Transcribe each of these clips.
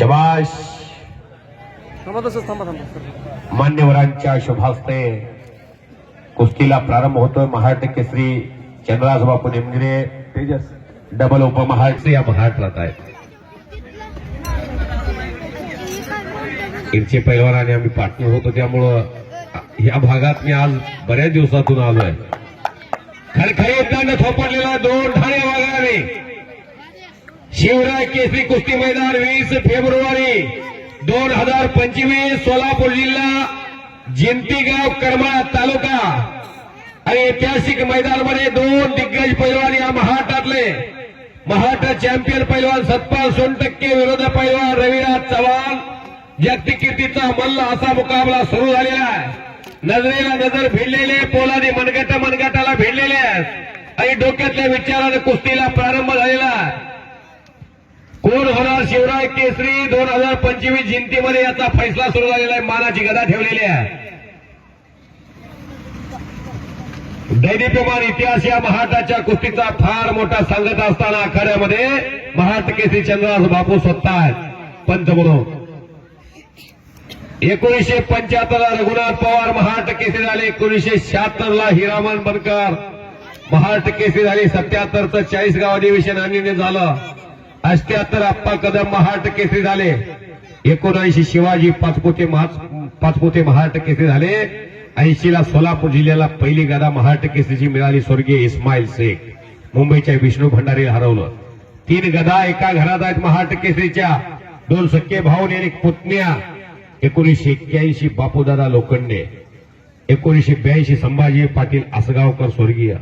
शबाश. मान्यवरांच्या शुभास्ते. कुस्तीला प्रारंभ होतोय महाराष्ट्र केसरी चंद्राज बापू निमगिरे. तेजस. डबल उपमहाराष्ट्र या महाराष्ट्रात आहेत इरचे पैलवान आणि आम्ही पार्टनर होतो त्यामुळं या भागात मी आज बऱ्याच दिवसातून आलोय. खरखरी दंड थोपडलेला दोन ठाणे वाघाने. शिवराय केसरी कुस्ती मैदान वीस फेब्रुवारी दोन हजार पंचवीस सोलापूर जिल्हा जिंतीगाव करमाळा तालुका. आणि ऐतिहासिक मैदानमध्ये दोन दिग्गज पैलवान या महाराष्ट्रातले. महाराष्ट्र चॅम्पियन पैलवान सतपाल सोनटक्के विरोध पैलवान रविराज चव्हाण. जगतिकीर्तीचा मल्ल असा मुकाबला सुरू झालेला आहे. नजरेला नजर भिडलेले पोलादी मनगट मनगटाला भिडलेले आहेत. आणि डोक्यातल्या विचाराने कुस्तीला प्रारंभ झालेला आहे. कोण होणार शिवराय केसरी? दोन हजार पंचवीस जिंतीमध्ये याचा फैसला सुरू झालेला आहे. मानाची गदा ठेवलेली आहे. दैदिप्यमान इतिहास या महाराष्ट्राच्या कुस्तीचा फार मोठा सांगत असताना आखाड्यामध्ये महाराष्ट्र केसरी चंद्रदास बापू स्वतः आहेत. पंच म्हणून. एकोणीशे पंच्याहत्तर ला रघुनाथ पवार महाराष्ट्र केसरी झाले. एकोणीसशे शहात्तर ला हिरामन बनकर महाराष्ट्र केसरी झाले. सत्याहत्तरचं चाळीस गाव अधिवेशन आणीने झालं. अष्ट्याहत्तर आप्पा कदम महाराष्ट्र केसरी झाले. एकोणऐंशी शिवाजी पाचपोते महा- पाचपोते महाराष्ट्र केसरी झाले. ऐंशीला सोलापूर जिल्ह्याला पहिली गदा महाराष्ट्र केसरीची मिळाली स्वर्गीय इस्माईल शेख. मुंबईच्या विष्णू भंडारी हरवलं. तीन गदा एका घरात आहेत महाराष्ट्र केसरीच्या. दोन सख्खे भाऊ आणि एक पुतण्या. एकोणीसशे एक्क्याऐंशी बापूदादा लोखंडे. एकोणीसशे ब्याऐंशी संभाजी पाटील आसगावकर स्वर्गीय.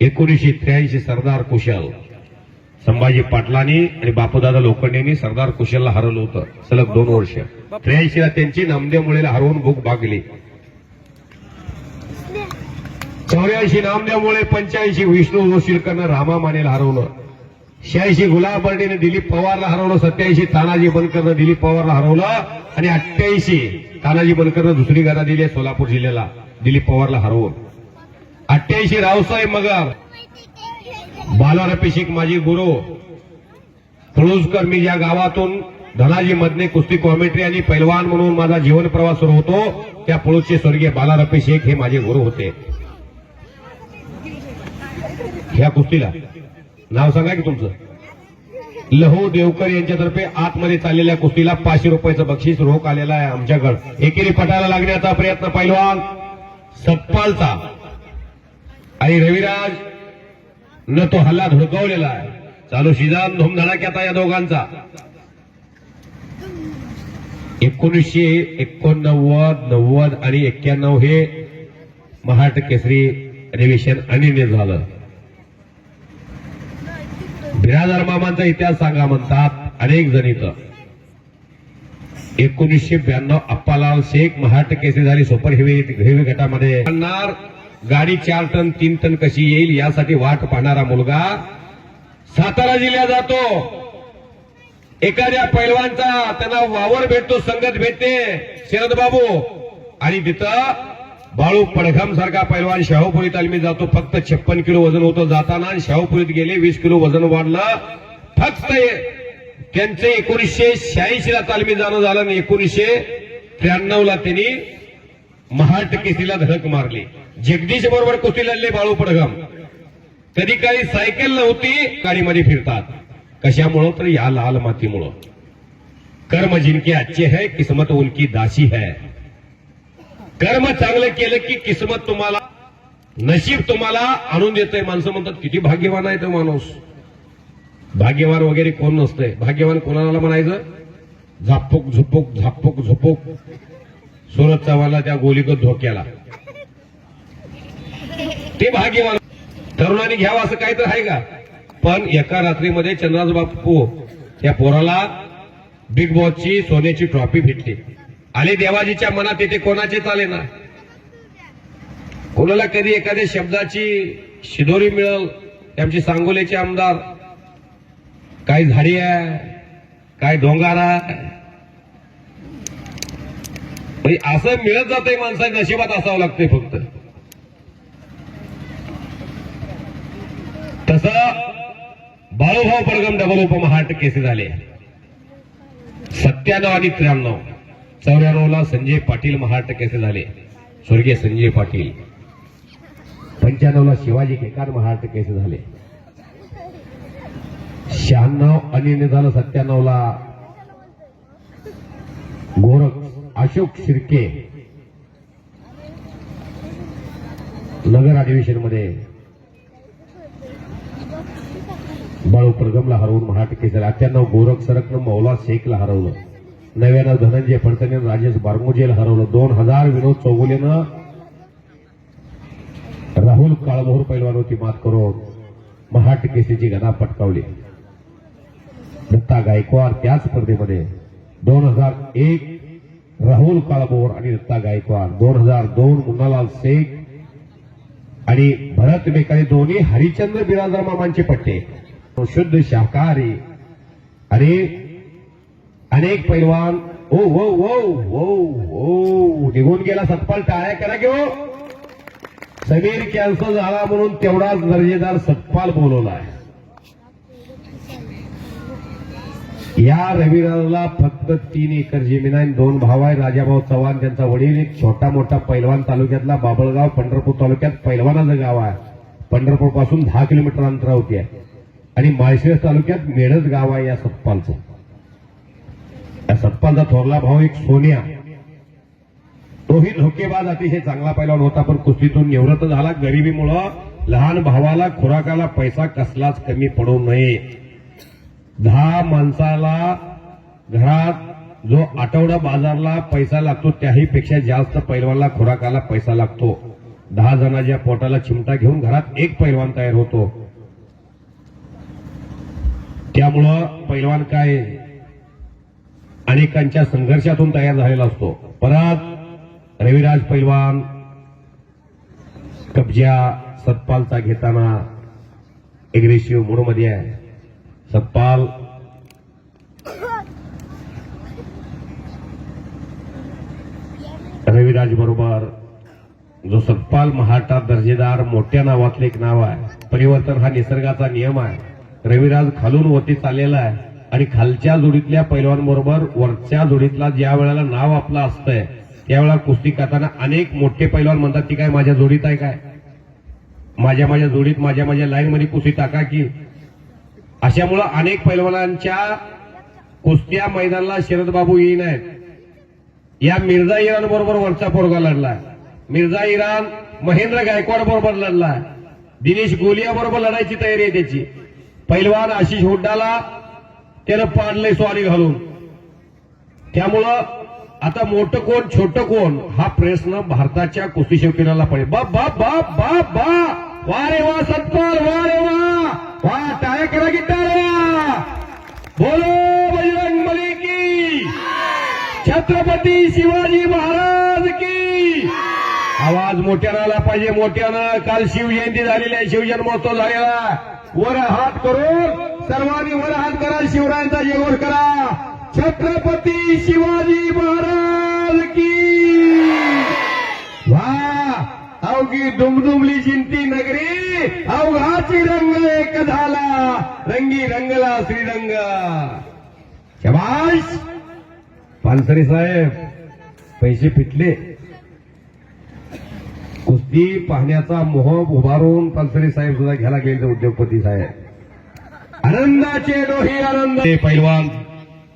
एकोणीसशे त्र्याऐंशी सरदार कुशल. संभाजी पाटलांनी आणि बापूदादा लोखंडेंनी सरदार कुशलला हरवलं होतं. सलग दोन वर्ष. त्र्याऐंशी ला त्यांची नामदेव मुळेला हरवून भूक भागली. चौऱ्याऐंशी नामदेवमुळे पंच्याऐंशी विष्णू जोशीलकरनं रामा मानेला हरवलं. शहाऐंशी गुलाब दिलीप पवारला हरवलं. सत्याऐंशी तानाजी बनकरनं दिलीप पवारला हरवलं. आणि अठ्ठ्याऐंशी तानाजी बनकरनं दुसरी गादा दिली आहे सोलापूर जिल्ह्याला. दिलीप पवारला हरवून. अठ्ठ्याऐंशी रावसाहेब मगर बालारपेशिक माझी गुरु. तुळुसकर मी ज्या गावातून धनाजी मधने कुस्ती कॉमेंट्री आणि पैलवान म्हणून माझा जीवन प्रवास सुरू होतो त्या पुळूसचे स्वर्गीय बालारपे शेख हे माझे गुरु होते. ह्या कुस्तीला. नाव सांगा की तुमचं? लहू देवकर यांच्यातर्फे आतमध्ये चाललेल्या कुस्तीला पाचशे रुपयाचं बक्षीस रोख आलेला आहे आमच्याकडे. एकेरी पटाला लागण्याचा प्रयत्न पैलवान. सतपालचा. आणि रविराज न तो हल्ला धुडकवलेला आहे. चालू शिजान धुमधडाक्यात या दोघांचा. एकोणीसशे एकोणनव्वद नव्वद आणि एक्क्याण्णव हे महाट केसरी अधिवेशन अनिर्णय झालं. बिरादर मामांचा इतिहास सांगा म्हणतात अनेक जण इथं. एकोणीसशे ब्याण्णव अप्पालाल शेख महाट केसरी झाली सुपर हेवी हेवी गटामध्ये. गाडी चार टन तीन टन कशी येईल यासाठी वाट पाहणारा मुलगा सातारा जिल्ह्यात जातो. एखाद्या पैलवानचा त्यांना वावर भेटतो संगत भेटते शरद बाबू. आणि तिथं बाळू पडघम सारखा पैलवान शाहूपुरी तालमीत जातो. फक्त छप्पन किलो वजन होतं जाताना आणि शाहूपुरीत गेले वीस किलो वजन वाढलं. फक्त त्यांचे एकोणीसशे शहाऐंशी ला तालमीत जाणं झालं आणि एकोणीसशे त्र्याण्णव ला त्यांनी महाटकेसीला धडक मारली. जगदीश बरोबर कुस्ती लढले बाळू पडगम कधी काही सायकल नव्हती गाडीमध्ये फिरतात. कशामुळं तर या लाल मातीमुळं. कर्म जिनके अच्छे है किस्मत उनकी दासी है. कर्म चांगलं केलं की किस्मत तुम्हाला नशीब तुम्हाला आणून देतंय. माणसं म्हणतात किती भाग्यवान आहे तो माणूस. भाग्यवान वगैरे कोण नसतंय. भाग्यवान कोणाला म्हणायचं? झापूक झुपूक झापूक झुपूक सुरत चव्हाला त्या गोलीगत धोक्याला. ते भाग्यवान. तरुणांनी घ्यावं असं काही तर आहे का? पण एका रात्रीमध्ये चंद्राज बापू या पोराला बिग बॉसची सोन्याची ट्रॉफी भेटली. आले देवाजीच्या मनात येते कोणाचे चाले ना? कोणाला कधी एखाद्या शब्दाची शिदोरी मिळल? ते आमचे आमदार. काय झाडी आहे? काय डोंगारा आहे. म्हणजे असं मिळत जातंय माणसाच्या नशिबात असावं लागतंय फक्त. तसं बाळूभाऊ परगम डबल उपमहाराष्ट्र केसी झाले. सत्त्याण्णव आणि त्र्याण्णव. चौऱ्याण्णवला संजय पाटील महाराष्ट्र केसे झाले. स्वर्गीय संजय पाटील. पंच्याण्णवला शिवाजी केकार महाराष्ट्र केसे झाले. शहाण्णव आणि निधान सत्त्याण्णवला गोरख अशोक शिर्के. नगर अधिवेशन बाळू प्रगमला हरवून महाराष्ट्र केसरी अठ्ठ्याण्णव गोरख सरकनं मौला शेखला हरवलं. नव्यानं धनंजय फडतने राजेश बार्मोजेला हरवलं. दोन हजार विनोद चौगुलेनं राहुल काळभोर पैलवानवरती मात करून महाटकेसीची गदा पटकावली. दत्ता गायकवाड त्या स्पर्धेमध्ये. दोन हजार एक राहुल काळभोर आणि दत्ता गायकवाड. दोन हजार दोन मुन्नालाल शेख आणि भरत मेकाने दोन्ही हरिचंद्र बिराजदार मामांचे पट्टे. शुद्ध शाकाहारी. आणि अनेक पैलवान ओ ओ ओ ओ ओ निघून गेला सतपाल टाळ्या करा घेऊ हो. समीर कॅन्सर झाला म्हणून तेवढाच दर्जेदार सतपाल बोलवलाय या रविराजला फक्त तीन एकर जमीन आहे दोन भाव आहे. राजाभाऊ चव्हाण त्यांचा वडील एक छोटा मोठा पैलवान तालुक्यातला बाबळगाव पंढरपूर तालुक्यात पैलवानाचं गाव आहे. पंढरपूरपासून दहा किलोमीटर अंतरावरती आहे. आणि माळशिरस तालुक्यात मेढच गाव आहे या सतपालचं. या सतपालचा थोरला भाऊ एक सोन्या. तोही धोकेबाज अतिशय चांगला पैलवान होता पण कुस्तीतून निवृत्त झाला. गरिबीमुळं लहान भावाला खुराकाला पैसा कसलाच कमी पडू नये. दहा माणसाला घरात जो आठवडा बाजारला पैसा लागतो त्याही पेक्षा जास्त पैलवानला खुराकाला पैसा लागतो. दहा जणाच्या पोटाला चिमटा घेऊन घरात एक पैलवान तयार होतो. त्यामुळं पैलवान काय अनेकांच्या संघर्षातून तयार झालेला असतो. परत रविराज पैलवान कब्जा सतपालचा घेताना एग्रेसिव्ह मूडमध्ये आहे. सतपाल रविराज बरोबर जो सतपाल महाटात दर्जेदार मोठ्या नावातले एक नाव आहे. परिवर्तन हा निसर्गाचा नियम आहे. रविराज खालून वरती चाललेला आहे. आणि खालच्या जोडीतल्या पैलवांबरोबर वरच्या जोडीतला ज्या वेळेला नाव आपलं असतंय त्यावेळेला कुस्ती करताना अनेक मोठे पैलवान म्हणतात की काय माझ्या जोडीत आहे काय? माझ्या माझ्या जोडीत माझ्या माझ्या लाईनमध्ये कुस्ती टाका की. अशामुळं अनेक पैलवानांच्या कुस्त्या मैदानाला शरद बाबू येई नाहीत. या मिर्झा इराण बरोबर वरचा पोरगा लढलाय. मिर्झा इराण महेंद्र गायकवाड बरोबर लढलाय. दिनेश गोलिया बरोबर लढायची तयारी आहे त्याची. पैलवान आशिष हुड्डाला त्यानं पाडले स्वारी घालून. त्यामुळं आता मोठं कोण छोटं कोण हा प्रश्न भारताच्या कुस्ती शौकीनाला पडेल. बाप बाप बाप बाप बा! वा रे वा सत्पाल वा रे वा! वा टाळ्या करा की टाळ्या बोलो बजरंग बली की! छत्रपती शिवाजी महाराज की! आवाज मोठ्यानं आला पाहिजे मोठ्यानं. काल शिवजयंती झालेली आहे शिवजन्मोत्सव झालेला वर हात करून सर्वांनी वर हात करा शिवरायांचा जयघोष करा. छत्रपती शिवाजी महाराज की वा अवघी दुमदुमली जिंती नगरी अवघाची रंग एक झाला. रंगी रंगला श्रीरंग. शबाश पानसरे साहेब पैसे फिटले ती पाहण्याचा मोह उभारून पानसरे साहेब सुद्धा घ्यायला गेले उद्योगपती साहेब. आनंदाचे डोही आनंद पैलवान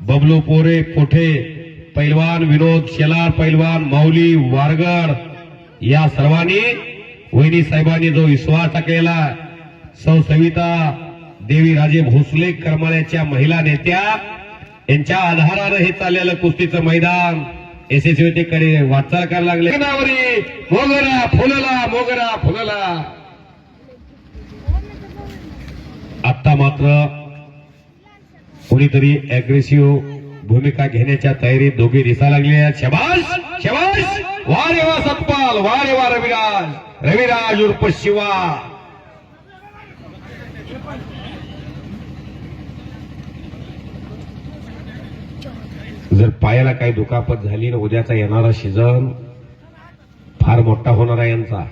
बबलू पोरे पोठे पैलवान विनोद शेलार पैलवान माऊली वारगड. या सर्वांनी वहिनी साहेबांनी जो विश्वास टाकलेला सौ सविता देवी राजे भोसले करमाळ्याच्या महिला नेत्या यांच्या आधारानं हे चाललेलं कुस्तीचं मैदान यशस्वीतेकडे वाटचाल करायला लागले. मोगरा फुलला मोगरा फुलला. आता मात्र कोणीतरी अग्रेसिव्ह भूमिका घेण्याच्या तयारीत दोघे दिसायला लागले आहेत. शबाश शबाश वा सतपाल वा रे वा रविराज. रविराज उर्फ शिवा. जर पायाला काही दुखापत झाली ना उद्याचा येणारा सीझन फार मोठा होणार आहे यांचा.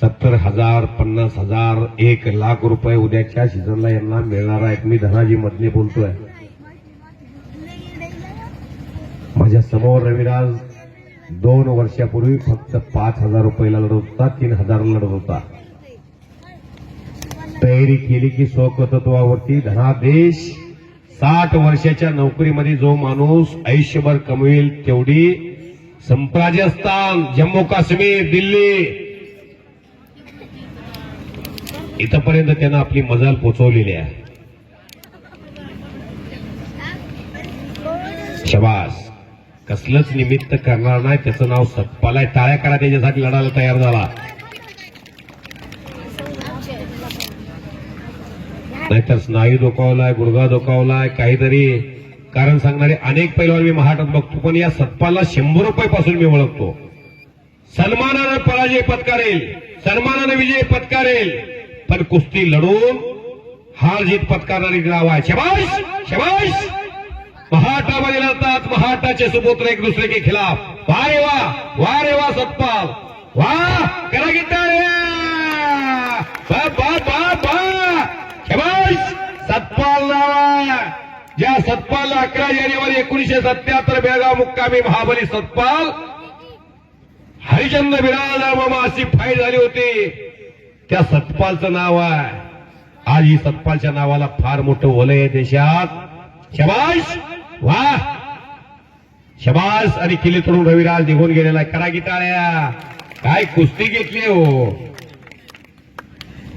सत्तर हजार पन्नास हजार एक लाख रुपये उद्याच्या सीझनला यांना मिळणार आहेत. मी धनाजी मधने बोलतोय. माझ्यासमोर रविराज दोन वर्षापूर्वी फक्त पाच हजार रुपयाला लढत होता तीन हजार लढत होता. तयारी केली की स्वकर्तृत्वावरती धनादेश साठ वर्षाच्या नोकरीमध्ये जो माणूस आयुष्यभर कमवेल तेवढी संप्राजस्थान जम्मू काश्मीर दिल्ली. इथपर्यंत त्यानं आपली मजाल पोचवलेली आहे. शबास. कसलंच निमित्त करणार नाही त्याचं नाव सत्पाल आहे टाळ्या करा त्याच्यासाठी लढायला तयार झाला. नाहीतर स्नायू दुखावलाय गुडघा दुखावलाय काहीतरी कारण सांगणारे अनेक पैलवान मी महाटात बघतो पण या सत्पाला शंभर रुपये पासून मी ओळखतो. सन्मानानं पराजय पत्कारेल सन्मानानं विजय पत्कारेल पण कुस्ती लढून हार जीत पत्कारणारी नाव आहे शबाश! शबाश! महाटामध्ये लढतात महाटाचे सुपुत्र एक दुसरे के खिलाफ. वा रे वा! वा रे वा सत्पाल. वा! करा गिटाळ्या बा बा बा बा शबाश सत्पाल नाव ज्या सत्पालला अकरा जानेवारी एकोणीशे सत्याहत्तर बेळगाव मुक्कामी महाबली सतपाल. हरिचंद्र बिराज मामा अशी फाईट झाली होती. त्या सतपालचं नाव आहे. आज ही सतपालच्या नावाला फार मोठं वलय आहे देशात. शबाश वा! शबाश आणि किल्ले तोडून रविराज निघून गेलेला करा गीताळ्या काय कुस्ती घेतली हो.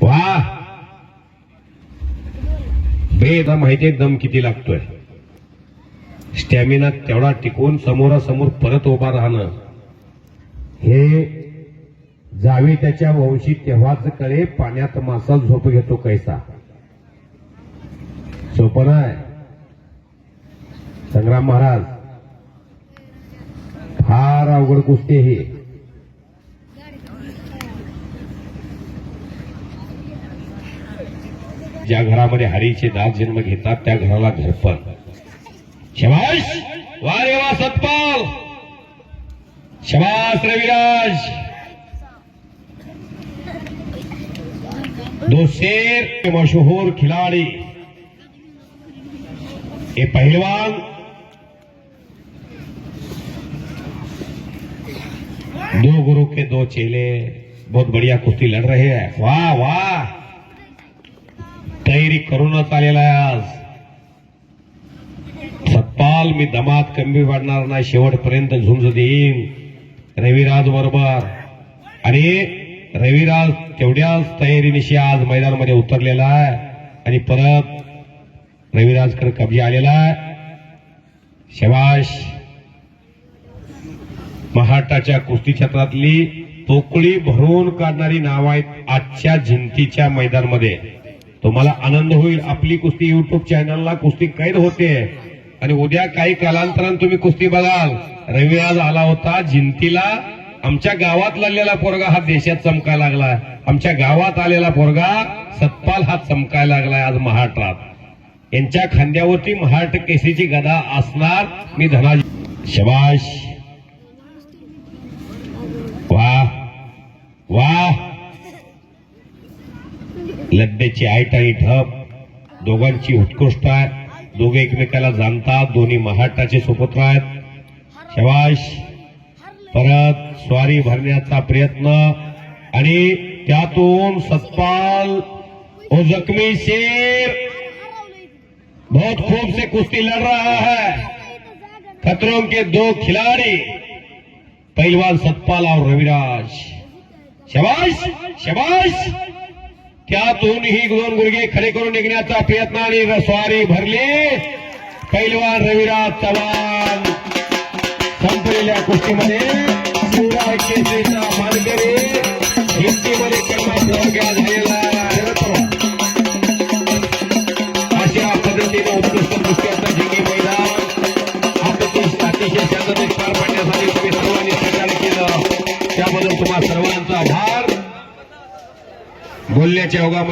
वा! बेद हा माहिती दम किती लागतोय. स्टॅमिना तेवढा टिकून समोरासमोर परत उभा राहणं. हे जावे त्याच्या वंशी तेव्हाच कळे पाण्यात मासा झोप घेतो कैसा. सोपं आहे. संग्राम महाराज फार अवघड कुस्ती ही. ज्या घरामध्ये हरीचे दास जन्म घेतात त्या घराला घरपण. शबाश! वारे वा सतपाल! शबास रविराज! दो शेर मशहूर खिलाड़ी. ये पहलवान. दो गुरु के दो चेले बहुत बढ़िया कुश्ती लड़ रहे हैं। वाह वाह! तयारी करूनच आलेला आहे आज. सत्पाल मी दमात कमी वाढणार नाही शेवटपर्यंत झुंज देईन. रविराज बरोबर. आणि रविराज तेवढ्याच तयारीनिशी आज मैदानामध्ये उतरलेला आहे. आणि परत रविराजकडे कब्जा आलेला आहे. शबाश महाटाच्या कुस्ती क्षेत्रातली पोकळी भरून काढणारी नावं आहेत आजच्या जिंतीच्या मैदानमध्ये. तुम्हाला आनंद होईल. आपली कुस्ती युट्यूब चॅनलला कुस्ती कैद होते. आणि उद्या काही कालांतरानं तुम्ही कुस्ती बघाल. रवी आज आला होता जिंतीला. आमच्या गावात लागलेला पोरगा हा देशात चमकायला लागलाय. आमच्या गावात आलेला पोरगा सत्पाल हा चमकायला लागलाय आज महाराष्ट्रात. यांच्या खांद्यावरती महाराष्ट्र केसरीची गदा असणार. मी धनाजी शबाश. वा वा लड्ड्याची आईट आणि ठप दोघांची उत्कृष्ट आहे दोघे एकमेकाला जाणतात. दोन्ही महाराष्ट्राचे सुपुत्र आहेत. शबाश परत स्वारी भरण्याचा प्रयत्न. आणि त्यातून सतपाल ओ जखमी शेर. बहुत खूब से कुश्ती लड़ रहा है. खतरों के दो खिलाड़ी. पहलवान सतपाल और रविराज. शबाश शबाश त्यातूनही दोन गुडघे खडे करून निघण्याचा प्रयत्न आणि स्वारी भरली पैलवान रविराज चव्हाण संपलेल्या कुस्तीमध्ये शिवराय केसरीचा मानकरी हिंदीमध्ये कर्माप्रवर्ग झालेला केलं त्याबद्दल